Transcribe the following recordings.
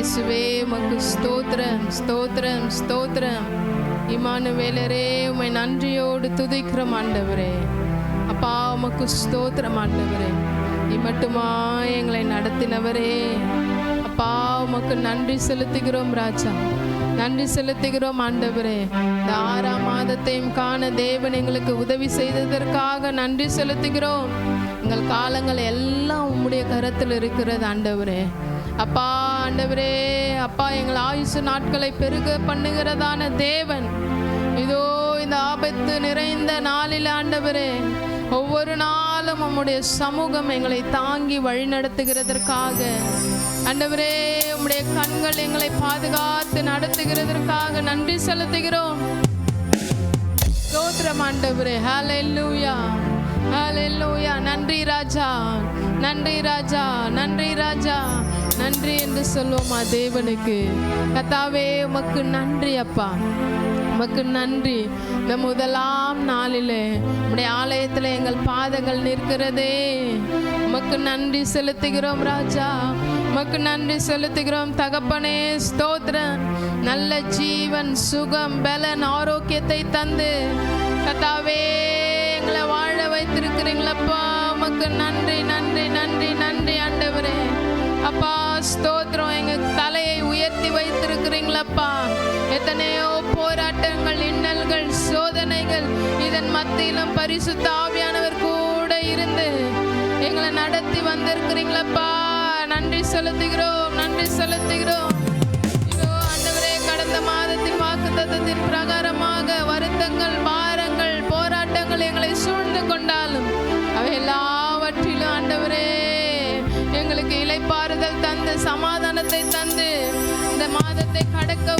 இயேசுவே உமக்கு ஸ்தோத்திரம் ஸ்தோத்திரம் ஸ்தோத்திரம். இமானுவேலரே உமை நன்றியோடு துதிக்கிறோம் ஆண்டவரே. அப்பா உமக்கு ஸ்தோத்திரம் ஆண்டவரே. இம்மட்டுமா எங்களை நடத்தினவரே. அப்பா உமக்கு நன்றி செலுத்துகிறோம் ராஜா. நன்றி செலுத்துகிறோம் ஆண்டவரே. இந்த ஆறாம் மாதத்தையும் காண தேவன் எங்களுக்கு உதவி செய்ததற்காக நன்றி செலுத்துகிறோம். எங்கள் காலங்கள் எல்லாம் உம்முடைய கரத்தில் இருக்கிறது ஆண்டவரே. அப்பா ஆண்டவரே அப்பா எங்கள் ஆயுசு நாட்களை பெருக பண்ணுகிறதான தேவன். இதோ இந்த ஆபத்து நிறைந்த நாளில் ஆண்டவரே ஒவ்வொரு நாளும் உம்முடைய சமூகம் எங்களை தாங்கி வழிநடத்துகிறதற்காக ஆண்டவரே உம்முடைய கண்கள் எங்களை பாதுகாத்து நடத்துகிறதற்காக நன்றி செலுத்துகிறோம். ஸ்தோத்திரம் ஆண்டவரே. ஹalleluya ஹalleluya நன்றி ராஜா. நன்றி ராஜா. நன்றி ராஜா. நன்றி என்று சொல்லுவோமா தேவனுக்கு. கத்தாவே உமக்கு நன்றி அப்பா. உமக்கு நன்றி. இந்த முதலாம் நாளிலே உடைய ஆலயத்தில் எங்கள் பாதங்கள் நிற்கிறதே. உமக்கு நன்றி செலுத்துகிறோம் ராஜா. உமக்கு நன்றி செலுத்துகிறோம். தகப்பனே ஸ்தோத்ரன் நல்ல ஜீவன் சுகம் பலன் ஆரோக்கியத்தை தந்து. கத்தாவே எங்களை வாழ வைத்திருக்கிறீங்களப்பா. உமக்கு நன்றி நன்றி நன்றி நன்றி ஆண்டவரே. அப்பா ஸ்தோத்திரம். எங்க தலையை உயர்த்தி வைத்திருக்கிறீங்களப்பா. எத்தனையோ போராட்டங்கள் இன்னல்கள் சோதனைகள் இதன் மத்தியிலும் பரிசுத்த ஆவியானவர் கூட இருந்து எங்களை நடத்தி வந்திருக்கிறீங்களப்பா. நன்றி செலுத்துகிறோம் நன்றி செலுத்துகிறோம். കടക്കും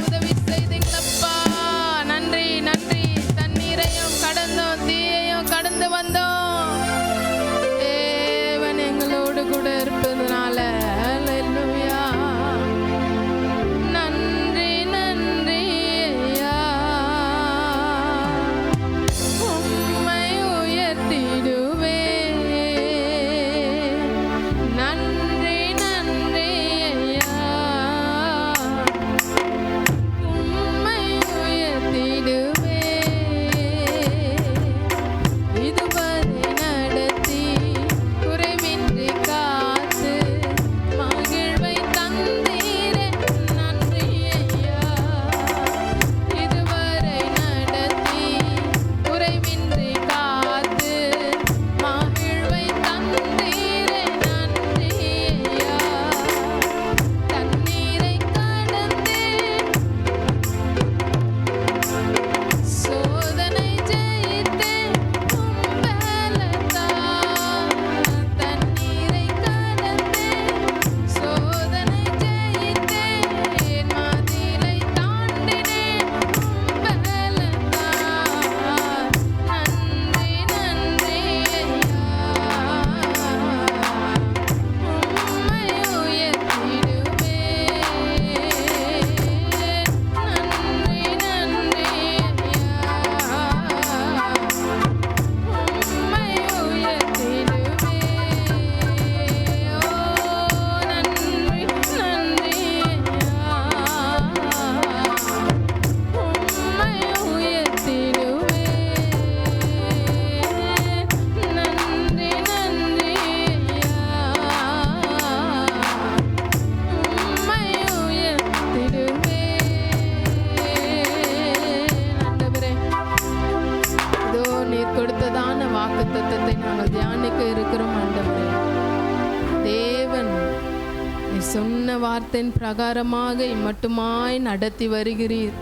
பிரகாரமாக இம்மட்டுமாய் நடத்தி வருகிறீர்.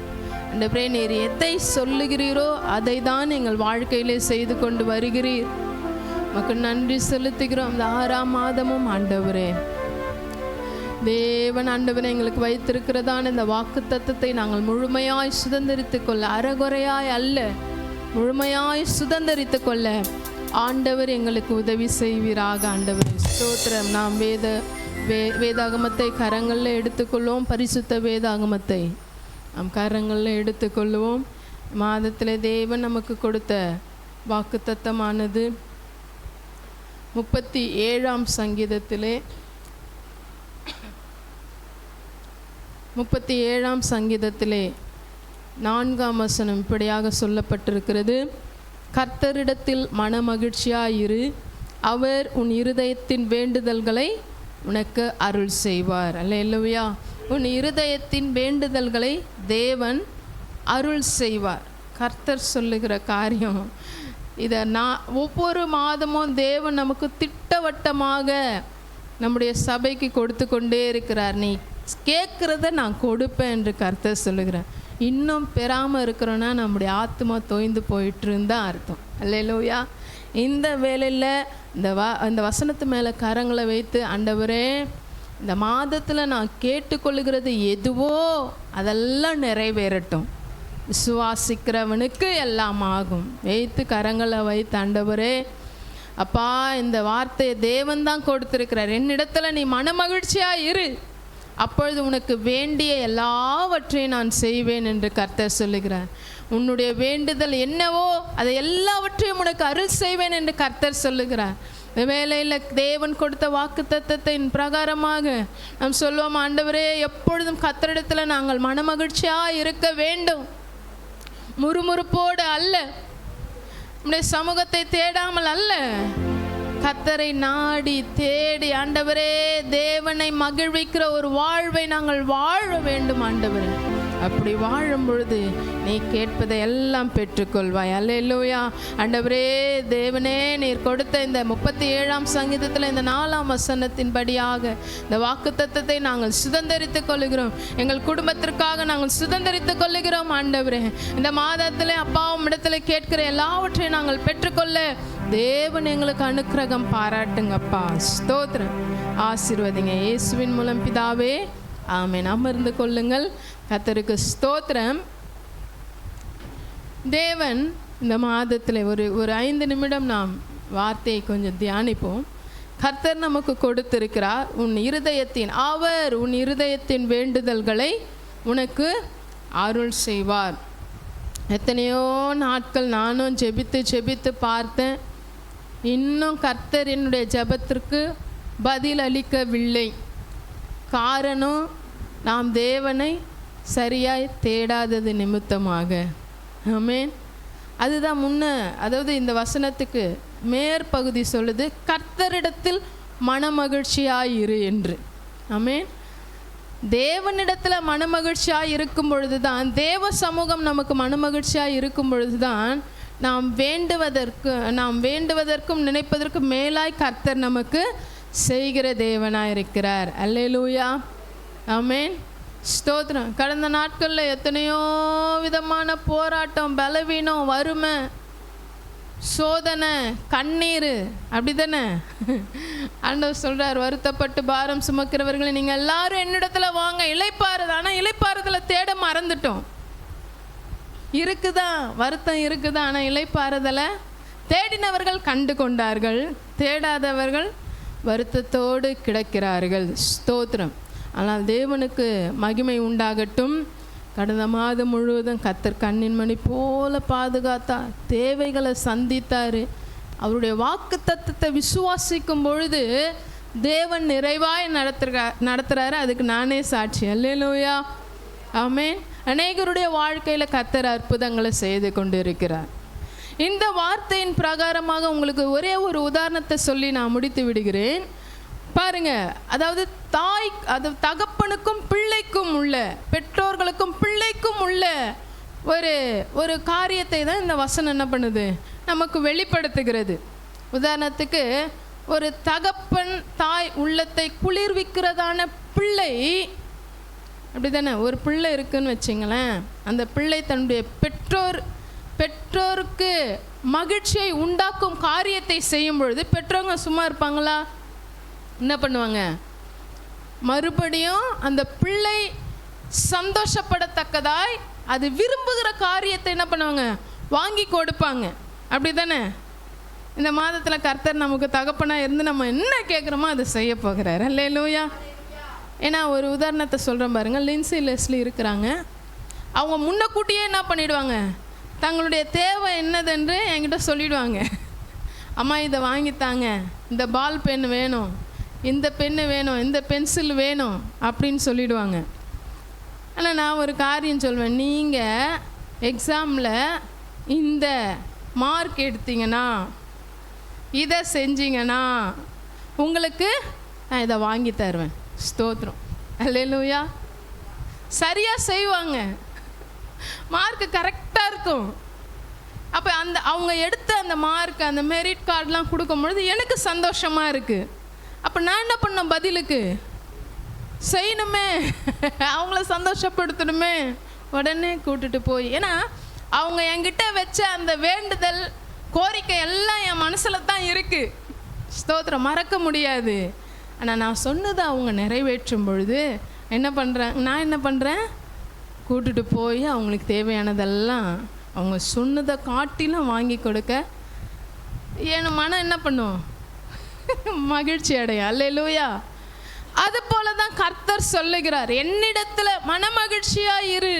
ஆண்டவரே நீர் எதை சொல்லுகிறீரோ அதை தான் எங்கள் வாழ்க்கையிலே செய்து கொண்டு வருகிறீர். மக்கள் நன்றி செலுத்துகிறோம். அந்த ஆறாம் மாதமும் ஆண்டவரே. தேவன் ஆண்டவன் எங்களுக்கு வைத்திருக்கிறதான இந்த வாக்கு தத்துவத்தை நாங்கள் முழுமையாய் சுதந்திரித்து கொள்ள அறகுறையாய் அல்ல முழுமையாய் சுதந்திரித்து கொள்ள ஆண்டவர் எங்களுக்கு உதவி செய்வீராக. ஆண்டவர் ஸ்தோத்திரம். நாம் வேத வே வேதாகமத்தை கரங்களில் எடுத்துக்கொள்வோம் பரிசுத்த வேதாகமத்தை. நம் கரங்களில் எடுத்துக்கொள்வோம். மாதத்தில் தேவன் நமக்கு கொடுத்த வாக்குத்தத்தமானது. முப்பத்தி ஏழாம் சங்கீதத்திலே முப்பத்தி ஏழாம் சங்கீதத்திலே நான்காம் வசனம் இப்படியாக சொல்லப்பட்டிருக்கிறது. கர்த்தரிடத்தில் மனமகிழ்ச்சியாயிரு. அவர் உன் இருதயத்தின் வேண்டுதல்களை உனக்கு அருள் செய்வார். அல்லேலூயா. உன் இருதயத்தின் வேண்டுதல்களை தேவன் அருள் செய்வார். கர்த்தர் சொல்லுகிற காரியம். இதை நான் ஒவ்வொரு மாதமும் தேவன் நமக்கு திட்டவட்டமாக நம்முடைய சபைக்கு கொடுத்து கொண்டே இருக்கிறார். நீ கேட்குறத நான் கொடுப்பேன் என்று கர்த்தர் சொல்லுகிறேன் இன்னும் பெறாமல் இருக்கிறோன்னா நம்முடைய ஆத்மா தோய்ந்து போயிட்டு அர்த்தம் அர்த்தம். அல்லையிலோயா இந்த வேலையில் இந்த வ இந்த வசனத்து மேலே கரங்களை வைத்து ஆண்டவரே இந்த மாதத்தில் நான் கேட்டுக்கொள்கிறது எதுவோ அதெல்லாம் நிறைவேறட்டும். விசுவாசிக்கிறவனுக்கு எல்லாம் ஆகும். வைத்து கரங்களை வைத்து ஆண்டவரே அப்பா இந்த வார்த்தையை தேவன் தான் கொடுத்துருக்கிறார். என்னிடத்துல நீ மனமகிழ்ச்சியாக இரு. அப்பொழுது உனக்கு வேண்டிய எல்லாவற்றையும் நான் செய்வேன் என்று கர்த்தர் சொல்லுகிறார். உன்னுடைய வேண்டுதல் என்னவோ அதை எல்லாவற்றையும் உனக்கு அருள் செய்வேன் என்று கர்த்தர் சொல்லுகிறார். இந்த வேலையில் தேவன் கொடுத்த வாக்கு தத்தத்தின் பிரகாரமாக நாம் சொல்லுவோம் ஆண்டவரே எப்பொழுதும் கத்தரிடத்தில் நாங்கள் மனமகிழ்ச்சியாக இருக்க வேண்டும். முறுமுறுப்போடு அல்ல. நம்முடைய சமூகத்தை தேடாமல் அல்ல. கத்தரை நாடி தேடி ஆண்டவரே தேவனை மகிழ்விக்கிற ஒரு வாழ்வை நாங்கள் வாழ வேண்டும் ஆண்டவரே. அப்படி வாழும் பொழுது நீ கேட்பதை எல்லாம் பெற்றுக்கொள்வாய். அல்லேலூயா. ஆண்டவரே தேவனே நீர் கொடுத்த இந்த முப்பத்தி ஏழாம் சங்கீதத்தில் இந்த நாலாம் வசனத்தின்படியாக இந்த வாக்குத்தத்தத்தை நாங்கள் சுதந்திரித்துக் கொள்கிறோம் எங்கள் குடும்பத்திற்காக நாங்கள் சுதந்திரித்துக் கொள்ளுகிறோம் ஆண்டவரே. இந்த மாதத்தில் அப்பாவும் இடத்துல கேட்கிற எல்லாவற்றையும் நாங்கள் பெற்றுக்கொள்ள தேவன் எங்களுக்கு அனுக்கிரகம் பாராட்டுங்கப்பா. ஸ்தோத்திரம். ஆசிர்வதிங்க. இயேசுவின் மூலம் பிதாவே ஆமென். அமர்ந்து கொள்ளுங்கள். கத்தருக்கு ஸ்தோத்திரம். தேவன் இந்த மாதத்தில் ஒரு ஒரு ஐந்து நிமிடம் நாம் வார்த்தையை கொஞ்சம் தியானிப்போம். கர்த்தர் நமக்கு கொடுத்திருக்கிறார் உன் இருதயத்தின் அவர் உன் இருதயத்தின் வேண்டுதல்களை உனக்கு அருள் செய்வார். எத்தனையோ நாட்கள் நானும் ஜெபித்து ஜெபித்து பார்த்தேன். இன்னும் கர்த்தர் என்னுடைய ஜெபத்திற்கு பதில் அளிக்கவில்லை காரணம் நாம் தேவனை சரியாய் தேடாதது நிமித்தமாக. ஆமேன் அதுதான் முன்ன அதாவது இந்த வசனத்துக்கு மேற்பகுதி சொல்லுது கர்த்தரிடத்தில் மனமகிழ்ச்சியாயிரு என்று. ஆமேன் தேவனிடத்தில் மனமகிழ்ச்சியாக இருக்கும் பொழுது தான் தேவ சமூகம் நமக்கு மனமகிழ்ச்சியாக இருக்கும் பொழுது தான் நாம் வேண்டுவதற்கு நாம் வேண்டுவதற்கும் நினைப்பதற்கும் மேலாய் கர்த்தர் நமக்கு செய்கிற தேவனாக இருக்கிறார் அல்லேலூயா ஆமென். ஸ்தோத்திரம். கடந்த நாட்களில் எத்தனையோ விதமான போராட்டம் பலவீனம் வறுமை சோதனை கண்ணீர். அப்படி தானே ஆண்டவர் சொல்கிறார் வருத்தப்பட்டு பாரம் சுமக்கிறவர்களை நீங்கள் எல்லாரும் என்னிடத்துல வாங்க. இளைப்பாறுது ஆனால் இளைப்பாறுதலை தேட மறந்துட்டோம். இருக்குதான் வருத்தம் இருக்குதா? ஆனால் இளைப்பாறுதலை தேடினவர்கள் கண்டு கொண்டார்கள். தேடாதவர்கள் வருத்தத்தோடு கிடக்கிறார்கள். ஸ்தோத்திரம். ஆனால் தேவனுக்கு மகிமை உண்டாகட்டும். கடந்த மாதம் முழுவதும் கத்தர் கண்ணின் மணி போல பாதுகாத்தார் தேவைகளை சந்தித்தார். அவருடைய வாக்கு தத்துவத்தை விசுவாசிக்கும் பொழுது தேவன் நிறைவாய் நடத்துகிறா நடத்துகிறாரு அதுக்கு நானே சாட்சி. அல்லையிலோயா ஆமே அநேகருடைய வாழ்க்கையில் கத்தர் அற்புதங்களை செய்து கொண்டு இருக்கிறார் இந்த வார்த்தையின் பிரகாரமாக உங்களுக்கு ஒரே ஒரு உதாரணத்தை சொல்லி நான் முடித்து விடுகிறேன். பாருங்க அதாவது தாய் அது தகப்பனுக்கும் பிள்ளைக்கும் உள்ள பெற்றோர்களுக்கும் பிள்ளைக்கும் உள்ள ஒரு ஒரு காரியத்தை தான் இந்த வசனம் என்ன பண்ணுது? நமக்கு வெளிப்படுத்துகிறது. உதாரணத்துக்கு ஒரு தகப்பன் தாய் உள்ளத்தை குளிர்விக்கிறதான பிள்ளை அப்படிதானே? ஒரு பிள்ளை இருக்குன்னு வச்சிங்களேன் அந்த பிள்ளை தன்னுடைய பெற்றோர் பெற்றோருக்கு மகிழ்ச்சியை உண்டாக்கும் காரியத்தை செய்யும் பொழுது பெற்றோங்க சும்மா இருப்பாங்களா? என்ன பண்ணுவாங்க? மறுபடியும் அந்த பிள்ளை சந்தோஷப்படத்தக்கதாய் அது விரும்புகிற காரியத்தை என்ன பண்ணுவாங்க? வாங்கி கொடுப்பாங்க. அப்படி தானே இந்த மாதத்தில் கர்த்தர் நமக்கு தகப்பனாக இருந்து நம்ம என்ன கேட்குறோமோ அதை செய்ய போகிறாரு. போகிறார் அல்லேலூயா ஏன்னா ஒரு உதாரணத்தை சொல்கிறேன் பாருங்கள் லின்சி லெஸ்லி இருக்கிறாங்க. அவங்க முன்னக்கூட்டியே என்ன பண்ணிடுவாங்க? தங்களுடைய தேவை என்னதென்று என்கிட்ட சொல்லிடுவாங்க. அம்மா இதை வாங்கித்தாங்க. இந்த பால் பென் வேணும். இந்த பென்னு வேணும் இந்த பென்சில் வேணும் அப்படின்னு சொல்லிடுவாங்க. ஆனால் நான் ஒரு காரியம் சொல்வேன். நீங்கள் எக்ஸாமில் இந்த மார்க் எடுத்தீங்கன்னா இதை செஞ்சீங்கன்னா உங்களுக்கு நான் இதை வாங்கி தருவேன். ஸ்தோத்திரம். அல்லையா சரியாக செய்வாங்க. மார்க்கு கரெக்டாக இருக்கும். அப்போ அந்த அவங்க எடுத்த அந்த மார்க் அந்த மெரிட் கார்டெலாம் கொடுக்கும் பொழுது எனக்கு சந்தோஷமாக இருக்குது அப்போ நான் என்ன பண்ணேன் பதிலுக்கு? செய்யணுமே. அவங்கள சந்தோஷப்படுத்தணுமே. உடனே கூட்டுட்டு போய். ஏன்னா அவங்க என்கிட்ட வச்ச அந்த வேண்டுதல் கோரிக்கை எல்லாம் என் மனசில் தான் இருக்குது ஸ்தோத்திரம் மறக்க முடியாது. ஆனால் நான் சொன்னதை அவங்க நிறைவேற்றும் பொழுது என்ன பண்ணுறேன் நான் என்ன பண்ணுறேன் கூட்டுட்டு போய் அவங்களுக்கு தேவையானதெல்லாம் அவங்க சொன்னதை காட்டிலும் வாங்கி கொடுக்க. என் மனம் என்ன பண்ணும்? மகிழ்ச்சி அடைய. அல்லேலூயா. அது போல தான் கர்த்தர் சொல்லுகிறார் என்னிடத்துல மனமகிழ்ச்சியா இரு.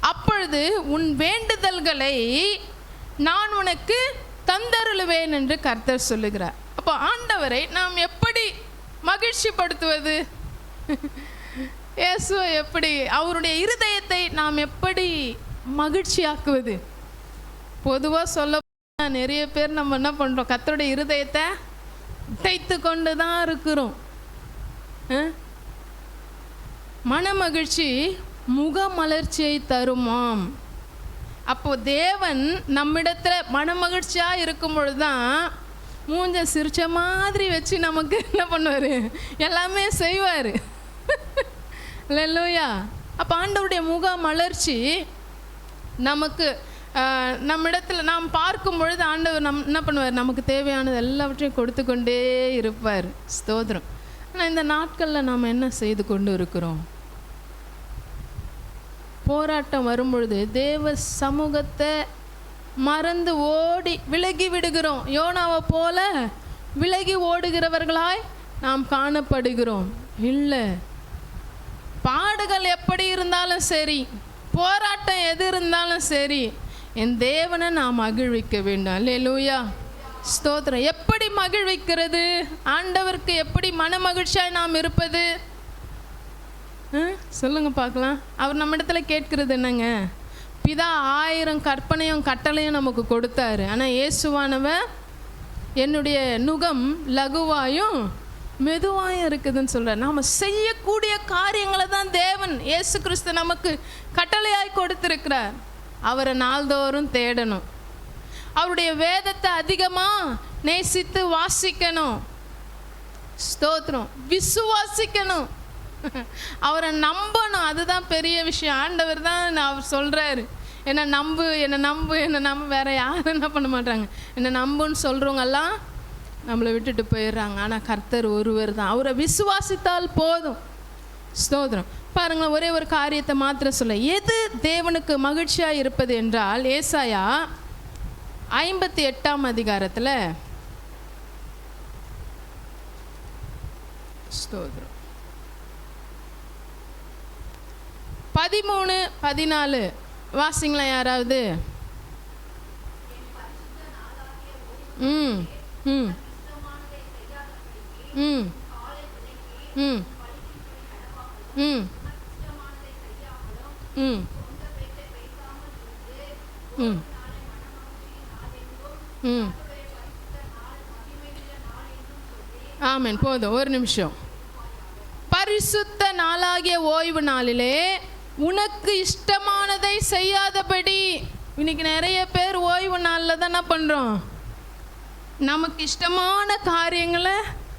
அப்பொழுது உன் வேண்டுதல்களை நான் உனக்கு தந்தருளுவேன் என்று கர்த்தர் சொல்லுகிறார். அப்போ ஆண்டவரை நாம் எப்படி மகிழ்ச்சிப்படுத்துவது? இயேசுவை எப்படி அவருடைய இருதயத்தை நாம் எப்படி மகிழ்ச்சியாக்குவது? பொதுவாக சொல்ல நிறைய பேர் நம்ம என்ன பண்ணுறோம் கர்த்தருடைய இருதயத்தை தைத்து கொண்டு தான் இருக்கிறோம். அஹ்? மனமகிழ்ச்சி முகமலர்ச்சியை தருமாம். அப்போ தேவன் நம்மிடத்துல மனமகிழ்ச்சியாக இருக்கும் பொழுது தான் மூஞ்ச சிரிச்ச மாதிரி வச்சு நமக்கு என்ன பண்ணுவார்? எல்லாமே செய்வார். இல்லையா அப்போ ஆண்டவருடைய முக மலர்ச்சி நமக்கு நம்மிடத்தில் நாம் பார்க்கும் பொழுது ஆண்டவர் நம் என்ன பண்ணுவார்? நமக்கு தேவையானது எல்லாவற்றையும் கொடுத்து கொண்டே இருப்பார். ஸ்தோத்திரம். ஆனால் இந்த நாட்களில் நாம் என்ன செய்து கொண்டு இருக்கிறோம்? போராட்டம் வரும்பொழுது தேவ சமூகத்தை மறந்து ஓடி விலகி விடுகிறோம். யோனாவை போல விலகி ஓடுகிறவர்களாய் நாம் காணப்படுகிறோம். இல்லை. பாடுகள் எப்படி இருந்தாலும் சரி போராட்டம் எது இருந்தாலும் சரி என் தேவனை நான் மகிழ்விக்க வேண்டும். அல்லேலூயா ஸ்தோத்திரம். எப்படி மகிழ்விக்கிறது? ஆண்டவருக்கு எப்படி மன மகிழ்ச்சியாக நாம் இருப்பது? ஆ? சொல்லுங்க பார்க்கலாம். அவர் நம்ம இடத்துல கேட்கிறது என்னங்க? பிதா ஆயிரம் கற்பனையும் கட்டளையும் நமக்கு கொடுத்தாரு. ஆனால் இயேசுவானவன் என்னுடைய நுகம் லகுவாயும் மெதுவாயும் இருக்குதுன்னு சொல்கிறார் நாம் செய்யக்கூடிய காரியங்களை தான் தேவன் இயேசு கிறிஸ்து நமக்கு கட்டளையாய் கொடுத்துருக்கிறார். அவரை நாள்தோறும் தேடணும். அவருடைய வேதத்தை அதிகமாக நேசித்து வாசிக்கணும். ஸ்தோத்திரம். விசுவாசிக்கணும். அவரை நம்பணும். அதுதான் பெரிய விஷயம். ஆண்டவர் தான் அவர் சொல்கிறாரு என்னை நம்பு என்னை நம்பு என்னை நம்ப. வேற யாரும் என்ன பண்ண மாட்டாங்க. என்னை நம்புன்னு சொல்கிறவங்கெல்லாம் நம்மளை விட்டுட்டு போயிடுறாங்க. ஆனால் கர்த்தர் ஒருவர் தான். அவரை விசுவாசித்தால் போதும். ஸ்தோத்திரம். பாருங்களேன் ஒரே ஒரு காரியத்தை மாத்திரம் சொல்ல. எது தேவனுக்கு மகிழ்ச்சியாக இருப்பது என்றால் ஏசாயா ஐம்பத்தி எட்டாம் அதிகாரத்தில் ஸ்தோத்திரம். பதிமூணு பதினாலு. வாசிங்களா யாராவது? ம் ம் ம். ம் ம். ம். ம். ம். ஆமென். போதும். ஒரு நிமிஷம். பரிசுத்த நாளாகிய ஓய்வு நாளிலே உனக்கு இஷ்டமானதை செய்யாதபடி இன்னைக்கு நிறைய பேர் ஓய்வு நாளில் தான் என்ன பண்ணுறோம் நமக்கு இஷ்டமான காரியங்களை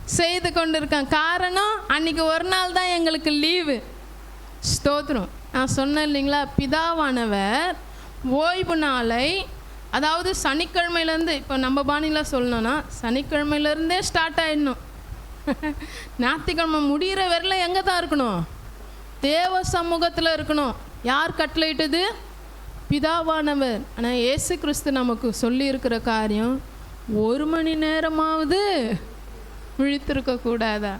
செய்து கொண்டு இருக்கோம் காரணம் அன்னைக்கு ஒரு நாள் தான் எங்களுக்கு லீவு. ஸ்தோத்திரம். நான் சொன்னேன் இல்லைங்களா? பிதாவானவர் ஓய்வு நாளை அதாவது சனிக்கிழமையிலேருந்து இப்போ நம்ம பாணியில் சொல்லணும்னா சனிக்கிழமையிலேருந்தே ஸ்டார்ட் ஆயிடணும். ஞாயிற்றுக்கிழமை முடிகிற வரையில எங்கே தான் இருக்கணும்? தேவ சமூகத்தில் இருக்கணும். யார் கட்டளையிட்டது? பிதாவானவர். ஆனால் இயேசு கிறிஸ்து நமக்கு சொல்லியிருக்கிற காரியம் ஒரு மணி நேரமாவது விழித்திருக்கக்கூடாதா?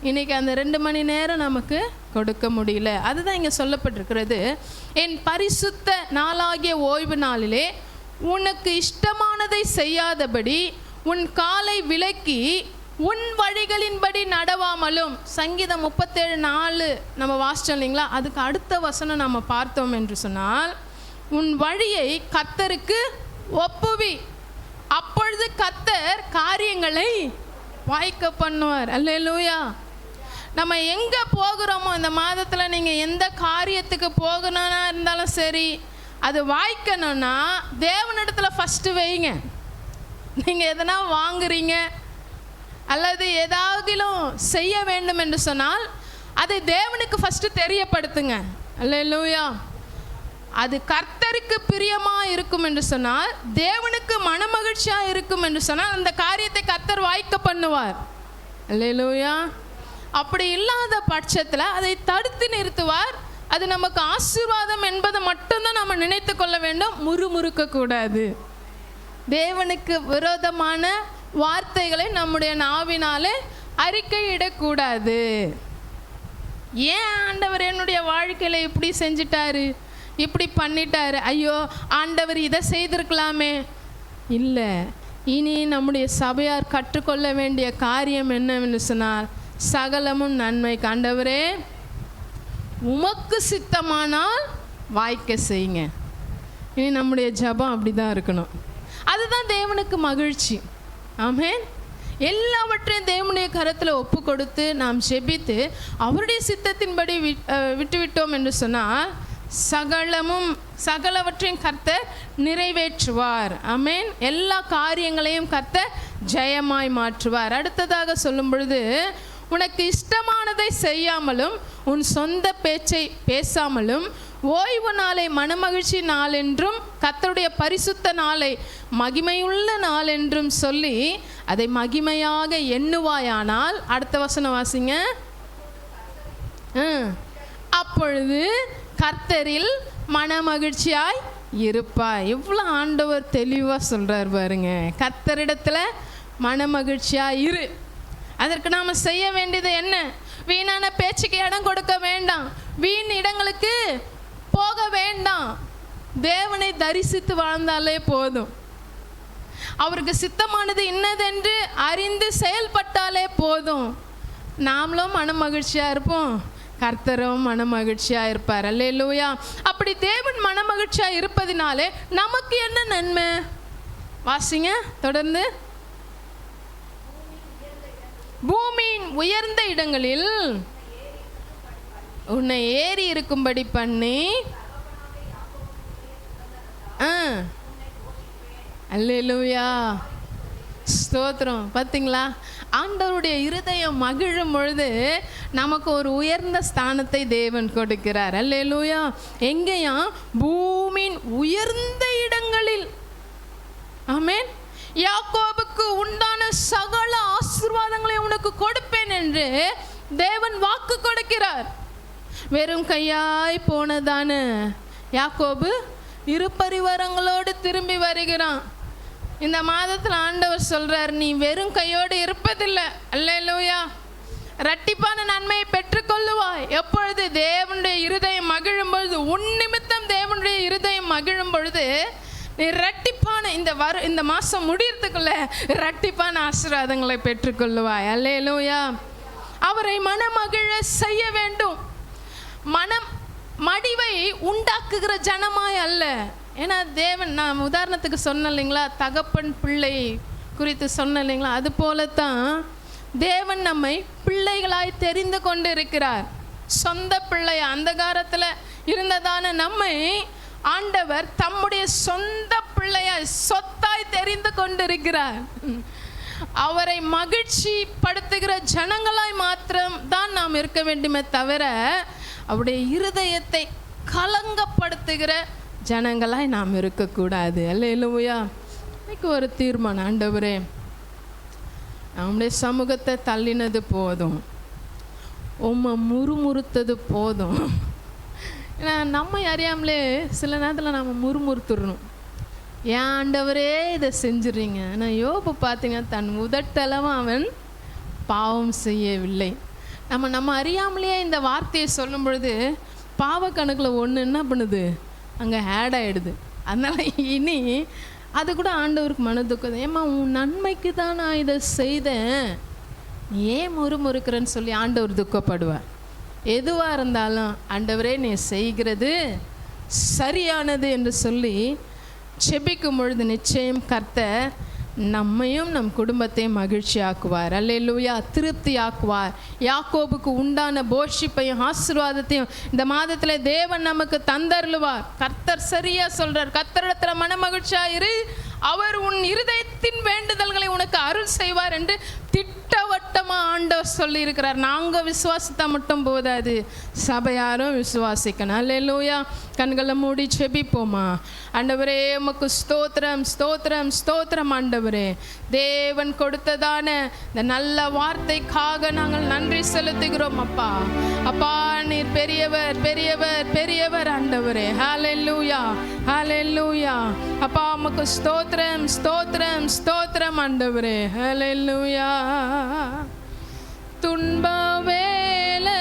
இன்றைக்கி இன்னைக்கு அந்த ரெண்டு மணி நேரம் நமக்கு கொடுக்க முடியல. அதுதான் இங்கே சொல்லப்பட்டிருக்கிறது. என் பரிசுத்த நாளாகிய ஓய்வு நாளிலே உனக்கு இஷ்டமானதை செய்யாதபடி உன் காலை விலக்கி உன் வழிகளின்படி நடவாமலும். சங்கீதம் முப்பத்தேழு நாலு நம்ம வாசிச்சோம் இல்லைங்களா? அதுக்கு அடுத்த வசனம் நம்ம பார்த்தோம் என்று சொன்னால் உன் வழியை கத்தருக்கு ஒப்புவி. அப்பொழுது கத்தர் காரியங்களை வாய்க்க பண்ணுவார். அல்ல லூயா நம்ம எங்கே போகிறோமோ இந்த மாதத்தில் நீங்கள் எந்த காரியத்துக்கு போகணும்னா இருந்தாலும் சரி அது வாய்க்கணும்னா தேவனிடத்தில் ஃபஸ்ட்டு வைங்க. நீங்கள் எதனா வாங்குறீங்க அல்லது ஏதாவதிலும் செய்ய வேண்டும் என்று சொன்னால் அதை தேவனுக்கு ஃபஸ்ட்டு தெரியப்படுத்துங்க. அல்லேலூயா. அது கர்த்தருக்கு பிரியமாக இருக்கும் என்று சொன்னால் தேவனுக்கு மனமகிழ்ச்சியாக இருக்கும் என்று சொன்னால் அந்த காரியத்தை கர்த்தர் வாய்க்க பண்ணுவார். அல்லேலூயா. அப்படி இல்லாத பட்சத்தில் அதை தடுத்து நிறுத்துவார். அது நமக்கு ஆசீர்வாதம் என்பதை மட்டும்தான் நம்ம நினைத்து கொள்ள வேண்டும். முறுமுறுக்க கூடாது. தேவனுக்கு விரோதமான வார்த்தைகளை நம்முடைய நாவினாலே அறிக்கையிடக்கூடாது ஏன் ஆண்டவர் என்னுடைய வாழ்க்கையில் இப்படி செஞ்சிட்டாரு? இப்படி பண்ணிட்டாரு? ஐயோ ஆண்டவர் இதை செய்திருக்கலாமே. இல்லை. இனி நம்முடைய சபையார் கற்றுக்கொள்ள வேண்டிய காரியம் என்னவென்று சொன்னால் சகலமும் நன்மை கண்டவரே உமக்கு சித்தமானால் வாய்க்க செய்யுங்க. இனி நம்முடைய ஜெபம் அப்படி தான் இருக்கணும். அதுதான் தேவனுக்கு மகிழ்ச்சி. ஆமென். எல்லாவற்றையும் தேவனுடைய கரத்தில் ஒப்பு கொடுத்து நாம் ஜெபித்து அவருடைய சித்தத்தின்படி விட்- விட்டுவிட்டோம் என்று சொன்னால் சகலமும் சகலவற்றையும் கர்த்த நிறைவேற்றுவார். அமேன் எல்லா காரியங்களையும் கர்த்த ஜெயமாய் மாற்றுவார். அடுத்ததாக சொல்லும் பொழுது உனக்கு இஷ்டமானதை செய்யாமலும் உன் சொந்த பேச்சை பேசாமலும் ஓய்வு நாளை மனமகிழ்ச்சி நாள் என்றும் பரிசுத்த நாளை மகிமையுள்ள நாள் என்றும் சொல்லி அதை மகிமையாக எண்ணுவாயானால் அடுத்த வசனம் வாசிங்க. அப்பொழுது கர்த்தரில் மனமகிழ்ச்சியாய் இருப்பாய். எவ்வளோ ஆண்டவர் தெளிவாக சொல்கிறார் பாருங்க. கர்த்தரிடத்துல மனமகிழ்ச்சியாக இரு. அதற்கு நாம் செய்ய வேண்டியது என்ன? வீணான பேச்சுக்கு இடம் கொடுக்க வேண்டாம். வீண் இடங்களுக்கு போக வேண்டாம். தேவனை தரிசித்து வாழ்ந்தாலே போதும். அவருக்கு சித்தமானது இன்னதென்று அறிந்து செயல்பட்டாலே போதும். நாமளும் மன மகிழ்ச்சியாக இருப்போம். கர்த்தரும் மன மகிழ்ச்சியாக இருப்பார். அல்லேலூயா. அப்படி தேவன் மன மகிழ்ச்சியாக இருப்பதினாலே நமக்கு என்ன நன்மை? வாசிங்க தொடர்ந்து. பூமியின் உயர்ந்த இடங்களில் உன்னை ஏறி இருக்கும்படி பண்ணி ஆ. அல்லேலூயா. ஸ்தோத்திரம். பார்த்தீங்களா ஆண்டவருடைய இருதயம் மகிழும் பொழுது நமக்கு ஒரு உயர்ந்த ஸ்தானத்தை தேவன் கொடுக்கிறார். அல்லேலூயா. எங்கேயா பூமியின் உயர்ந்த இடங்களில். ஆமேன். யாக்கோபுக்கு உண்டான சகல ஆசீர்வாதங்களை உனக்கு கொடுப்பேன் என்று தேவன் வாக்கு கொடுக்கிறார். வெறும் கையாய் போனதான? யாக்கோபு இரு பரிவாரங்களோடு திரும்பி வருகிறான். இந்த மாதத்தில் ஆண்டவர் சொல்றார் நீ வெறும் கையோடு இருப்பதில்லை. அல்லேலூயா. ரட்டிப்பான நன்மையை பெற்றுக்கொள்ளுவாய். எப்பொழுது தேவனுடைய இருதயம் மகிழும் பொழுது உன் நிமித்தம் தேவனுடைய இருதயம் மகிழும் பொழுது இரட்டிப்பான இந்த வர இந்த மாதம் முடியறதுக்குள்ள இரட்டிப்பான ஆசீர்வாதங்களை பெற்றுக்கொள்ளுவாய். அல்லேலூயா. அவரை மனமகிழ செய்ய வேண்டும். மனம் மடிவை உண்டாக்குகிற ஜனமாய் அல்ல. ஏன்னா தேவன் நான் உதாரணத்துக்கு சொன்னேன் இல்லைங்களா? தகப்பன் பிள்ளை குறித்து சொன்னேன் இல்லைங்களா? அது போலத்தான் தேவன் நம்மை பிள்ளைகளாய் தெரிந்து கொண்டு இருக்கிறார் சொந்த பிள்ளை அந்த காலத்தில் இருந்ததான நம்மை ஆண்டவர் தம்முடைய சொந்த பிள்ளையாய் சொத்தாய் தெரிந்து கொண்டிருக்கிறார். அவரை மகிழ்ச்சி படுத்துகிற ஜனங்களாய் மாத்திரம் தான் நாம் இருக்க வேண்டுமே தவிர அவருடைய இருதயத்தை கலங்கப்படுத்துகிற ஜனங்களாய் நாம் இருக்கக்கூடாது. அல்லேலூயா. இன்னைக்கு ஒரு தீர்மானம் ஆண்டவரே நம்முடைய சமூகத்தை தள்ளினது போதும். உம்மை முறுமுறுத்தது போதும். ஏன்னா நம்ம அறியாமலே சில நேரத்தில் நம்ம முறுமுறுத்துடணும் ஏன் ஆண்டவரே இதை செஞ்சுறீங்க? ஆனால் யோபு பார்த்தீங்க தன் உதட்டளவு அவன் பாவம் செய்யவில்லை. நம்ம நம்ம அறியாமலேயே இந்த வார்த்தையை சொல்லும் பொழுது பாவ கணக்கில் ஒன்று என்ன பண்ணுது? அங்கே ஆட் ஆகிடுது அதனால் இனி அது கூட ஆண்டவருக்கு மன துக்கம். ஏம்மா உன் நன்மைக்கு தான் நான் இதை செய்தேன். ஏன் முறுமுறுக்கிறேன்னு சொல்லி ஆண்டவர் துக்கப்படுவார். எதுவாக இருந்தாலும் ஆண்டவரே நீ செய்கிறது சரியானது என்று சொல்லி செபிக்கும் பொழுது நிச்சயம் கர்த்தர் நம்மையும் நம் குடும்பத்தையும் மகிழ்ச்சி ஆக்குவார் அல்லேலூயா திருப்தி ஆக்குவார் யாக்கோபுக்கு உண்டான போஷிப்பையும் ஆசீர்வாதத்தையும் இந்த மாதத்தில் தேவன் நமக்கு தந்தருளுவார். கர்த்தர் சரியாக சொல்கிறார் கர்த்தரிடத்தில் மன மகிழ்ச்சியாக இரு. அவர் உன் இருதயத்தின் வேண்டுதல்களை உனக்கு அருள் செய்வார் என்று திட்டவட்டமாக ஆண்டவர் சொல்லியிருக்கிறார். நாங்கள் விசுவாசித்தா மட்டும் போதாது. சபையாரும் விசுவாசிக்கணும். அல்லேலூயா. கண்களை மூடி செபிப்போமா? ஆண்டவரே உமக்கு ஸ்தோத்திரம் ஸ்தோத்திரம் ஸ்தோத்திரம் ஆண்டவரே. தேவன் கொடுத்ததான இந்த நல்ல வார்த்தைக்காக நாங்கள் நன்றி செலுத்துகிறோம் அப்பா. அப்பா நீர் பெரியவர் பெரியவர் பெரியவர் ஆண்டவரே. ஹலெ லூயா அப்பா உமக்கு ஸ்தோத்திரம் ஸ்தோத்திரம் ஸ்தோத்திரம் ஆண்டவரே. ஹalleluya. லூயா துன்பவேலை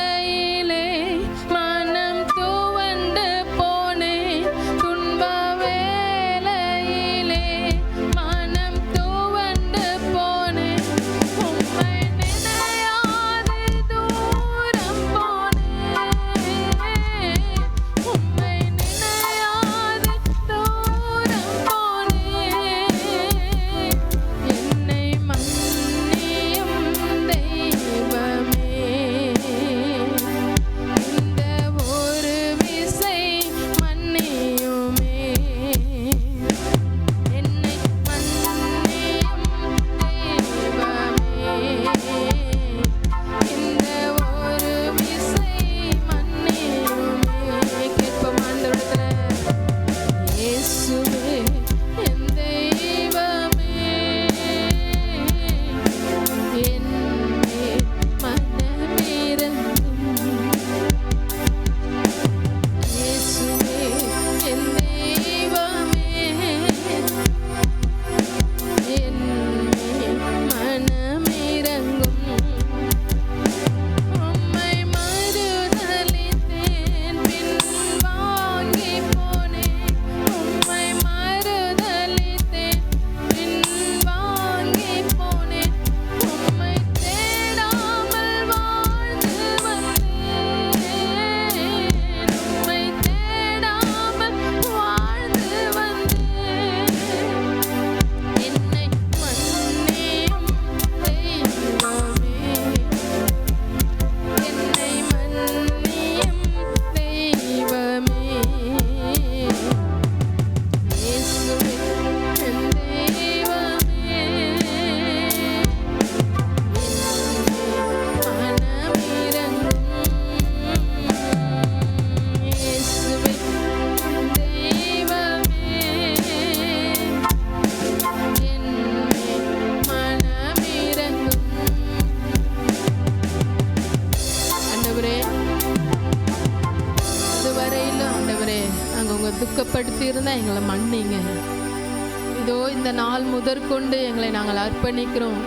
அர்ப்பணிக்கிறோம்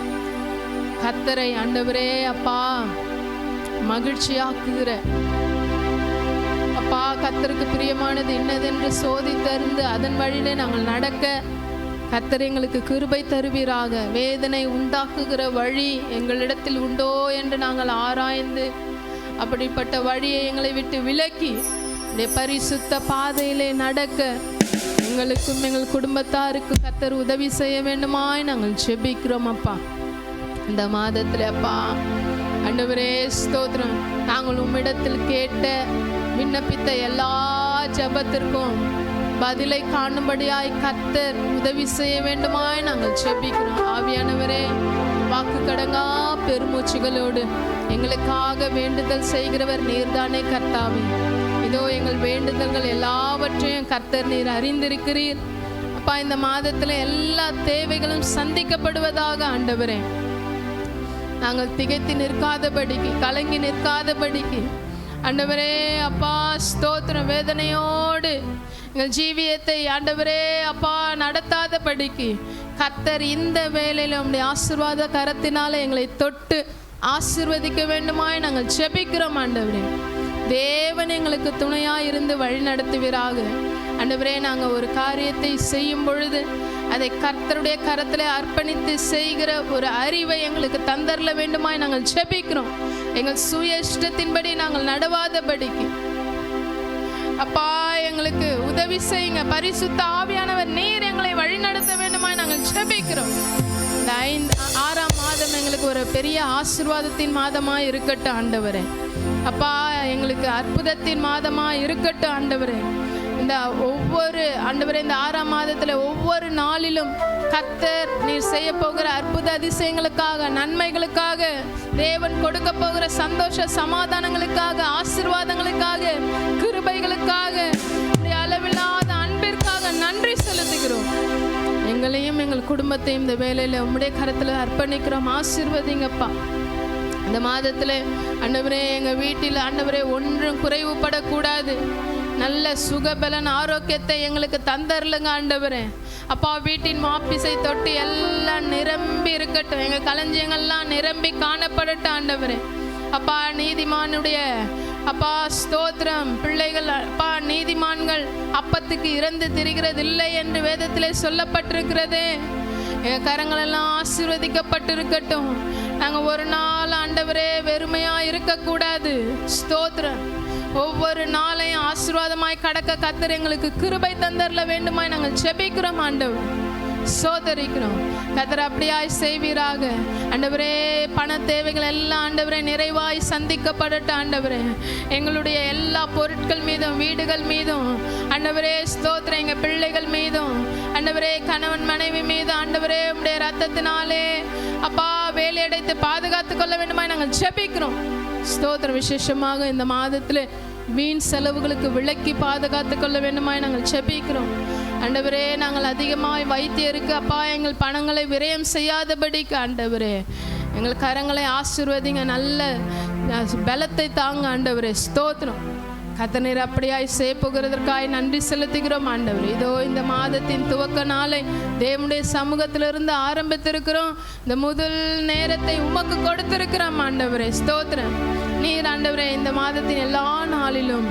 கத்தரை ஆண்டவரே அப்பா மகிழ்ச்சியாக்குகிற. அப்பா கத்தருக்கு பிரியமானது இன்னதென்று சோதித்தறிந்து அதன் வழியிலே நாங்கள் நடக்க கத்தர் எங்களுக்கு கிருபை தருவீராக. வேதனை உண்டாக்குகிற வழி எங்களிடத்தில் உண்டோ என்று நாங்கள் ஆராய்ந்து அப்படிப்பட்ட வழியை எங்களை விட்டு விலக்கி பரிசுத்த பாதையிலே நடக்க எங்களுக்கும் எங்கள் குடும்பத்தாருக்கும் கத்தர் உதவி செய்ய வேண்டுமாய் நாங்கள் செபிக்கிறோம் அப்பா. இந்த மாதத்தில் அப்பா அண்டவரே ஸ்தோத்திரம். நாங்கள் உம்மிடத்தில் கேட்ட விண்ணப்பித்த எல்லா ஜெபத்திற்கும் பதிலை காணும்படியாய் கத்தர் உதவி செய்ய வேண்டுமாய் நாங்கள் செபிக்கிறோம் ஆவியானவரே வாக்கு கடங்கா பெருமூச்சுகளோடு எங்களுக்காக வேண்டுதல் செய்கிறவர் நீர்தானே கர்த்தாவே. இதோ எங்கள் வேண்டுதல்கள் எல்லாவற்றையும் கர்த்தர் நீர் அறிந்திருக்கிறீர். அப்பா இந்த மாதத்தில் எல்லா தேவைகளும் சந்திக்கப்படுவதாக ஆண்டவரே. நாங்கள் திகைத்து நிற்காதபடிக்கு கலங்கி நிற்காதபடிக்கு ஆண்டவரே அப்பா ஸ்தோத்திரம் வேதனையோடு எங்கள் ஜீவியத்தை ஆண்டவரே அப்பா நடத்தாதபடிக்கு கர்த்தர் இந்த வேலையில் உங்களுடைய ஆசீர்வாத கரத்தினால எங்களை தொட்டு ஆசிர்வதிக்க வேண்டுமாய் நாங்கள் ஜெபிக்கிறோம் ஆண்டவரே. தேவன் எங்களுக்கு துணையாக இருந்து வழி நடத்துவீராக. ஆண்டவரே நாங்கள் ஒரு காரியத்தை செய்யும் பொழுது அதை கர்த்தருடைய கரத்தில் அர்ப்பணித்து செய்கிற ஒரு அறிவை எங்களுக்கு தந்தரல வேண்டுமாய் நாங்கள் செபிக்கிறோம் எங்கள் சுய இஷ்டத்தின்படி நாங்கள் நடவாதபடிக்கு. அப்பா எங்களுக்கு உதவி செய்யுங்க. பரிசுத்த ஆவியானவர் நீர் எங்களை வழிநடத்த வேண்டுமாய் நாங்கள் செபிக்கிறோம் இந்த ஐந்து ஆறாம் மாதம் எங்களுக்கு ஒரு பெரிய ஆசீர்வாதத்தின் மாதமாக இருக்கட்டும் ஆண்டவரே. அப்பா எங்களுக்கு அற்புதத்தின் மாதமா இருக்கட்டும் ஆண்டவரே. இந்த ஒவ்வொரு ஆண்டவரே இந்த ஆறாம் மாதத்துல ஒவ்வொரு நாளிலும் கத்தர் நீர் செய்ய போகிற அற்புத அதிசயங்களுக்காக நன்மைகளுக்காக தேவன் கொடுக்க போகிற சந்தோஷ சமாதானங்களுக்காக ஆசீர்வாதங்களுக்காக கிருபைகளுக்காக அளவில்லாத அன்பிற்காக நன்றி செலுத்துகிறோம். எங்களையும் எங்கள் குடும்பத்தையும் இந்த வேலையில உம்முடைய கரத்துல அர்ப்பணிக்கிறோம். ஆசிர்வதிங்கப்பா. இந்த மாதத்தில் அண்டவரே எங்கள் வீட்டில் ஆண்டவரே ஒன்றும் குறைவுபடக்கூடாது. நல்ல சுகபலன் ஆரோக்கியத்தை எங்களுக்கு தந்தரலுங்க ஆண்டவரே அப்பா வீட்டின் மாப்பிசை தொட்டி எல்லாம் நிரம்பி இருக்கட்டும். எங்கள் களஞ்சியங்கள்லாம் நிரம்பி காணப்படட்டும் ஆண்டவரே அப்பா நீதிமானுடைய அப்பா ஸ்தோத்திரம் பிள்ளைகள் அப்பா நீதிமான்கள் அப்பத்துக்கு இறந்து திரிகிறது இல்லை என்று வேதத்திலே சொல்லப்பட்டிருக்கிறதே. எங்கள் கரங்கள் எல்லாம் ஆசீர்வதிக்கப்பட்டிருக்கட்டும். நாங்க ஒரு நாள் ஆண்டவரே வெறுமையா இருக்கக்கூடாது ஸ்தோத்திரம். ஒவ்வொரு நாளையும் ஆசீர்வாதமாய் கடக்க கத்தர் எங்களுக்கு கிருபை தந்தரல வேண்டுமாய் நாங்கள் செபிக்கிறோம் ஆண்டவர். சோதரிக்கிறோம். கத்தர் அப்படியாய் செய்வீராக. ஆண்டவரே பண தேவைகள் எல்லாம் ஆண்டவரே நிறைவாய் சந்திக்கப்படட்டும் ஆண்டவரே. எங்களுடைய எல்லா பொருட்கள் மீதும் வீடுகள் மீதும். ஆண்டவரே ஸ்தோத்திரம். எங்கள் பிள்ளைகள் மீதும். ஆண்டவரே கணவன் மனைவி மீது ஆண்டவரே உடைய ரத்தத்தினாலே அப்பா வேலையடைத்து பாதுகாத்து கொள்ள வேண்டுமாய் நாங்கள் ஜெபிக்கிறோம். ஸ்தோத்திரம் விசேஷமாக இந்த மாதத்தில் வீண் செலவுகளுக்கு விலக்கி பாதுகாத்து கொள்ள வேண்டுமாய் நாங்கள் ஜெபிக்கிறோம். ஆண்டவரே நாங்கள் அதிகமாய் வைத்தியருக்கு அப்பா எங்கள் பணங்களை விரயம் செய்யாதபடிக்கு ஆண்டவரே எங்கள் கரங்களை ஆசிர்வதிங்க நல்ல பலத்தை தாங்க ஆண்டவரே ஸ்தோத்திரம். கத்தனீர் அப்படியாய் சேப்புகிறதற்காய் நன்றி செலுத்துகிறோம் ஆண்டவர். இதோ இந்த மாதத்தின் துவக்க நாளை தேவனுடைய சமூகத்திலிருந்து ஆரம்பித்திருக்கிறோம். இந்த முதல் நேரத்தை உமக்கு கொடுத்திருக்கிறோம் ஆண்டவரே ஸ்தோத்திரம். நீர் ஆண்டவரே இந்த மாதத்தின் எல்லா நாளிலும்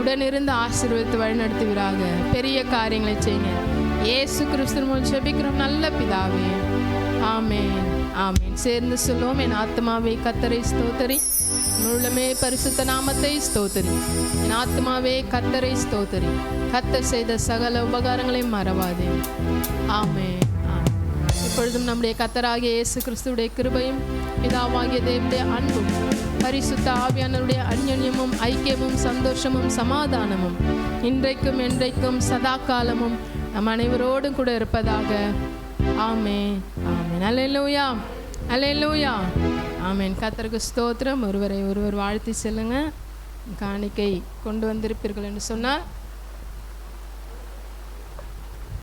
உடனிருந்து ஆசீர்வதித்து வழிநடத்துவீராக. பெரிய காரியங்களை செய்யுங்க. இயேசு கிறிஸ்து மூலம் செபிக்கிறோம் நல்ல பிதாவே. ஆமேன். ஆமேன். சேர்ந்து சொல்லுவோம். என் ஆத்மாவை கத்தரை ஸ்தோத்தரி. முழுமே பரிசுத்த நாமத்தை ஸ்தோத்தரி. என் ஆத்மாவே கத்தரை ஸ்தோத்தரி. கத்தர் செய்த சகல உபகாரங்களையும் மறவாதே. ஆமேன். இப்பொழுதும் நம்முடைய கத்தராகிய இயேசு கிறிஸ்துடைய கிருபையும் பிதாவாகிய தேவனுடைய அன்பும் பரிசுத்த ஆவியானவருடைய அந்யன்யமும் ஐக்கியமும் சந்தோஷமும் சமாதானமும் இன்றைக்கும் என்றைக்கும் சதா காலமும் நம் அனைவரோடும் கூட இருப்பதாக. ஆமே ஆமேன். அலையலூயா அலையலூயா ஆமேன். கத்தருக்கு ஸ்தோத்திரம். ஒருவரை ஒருவர் வாழ்த்தி செல்லுங்க. காணிக்கை கொண்டு வந்திருப்பீர்கள் என்று சொன்னால்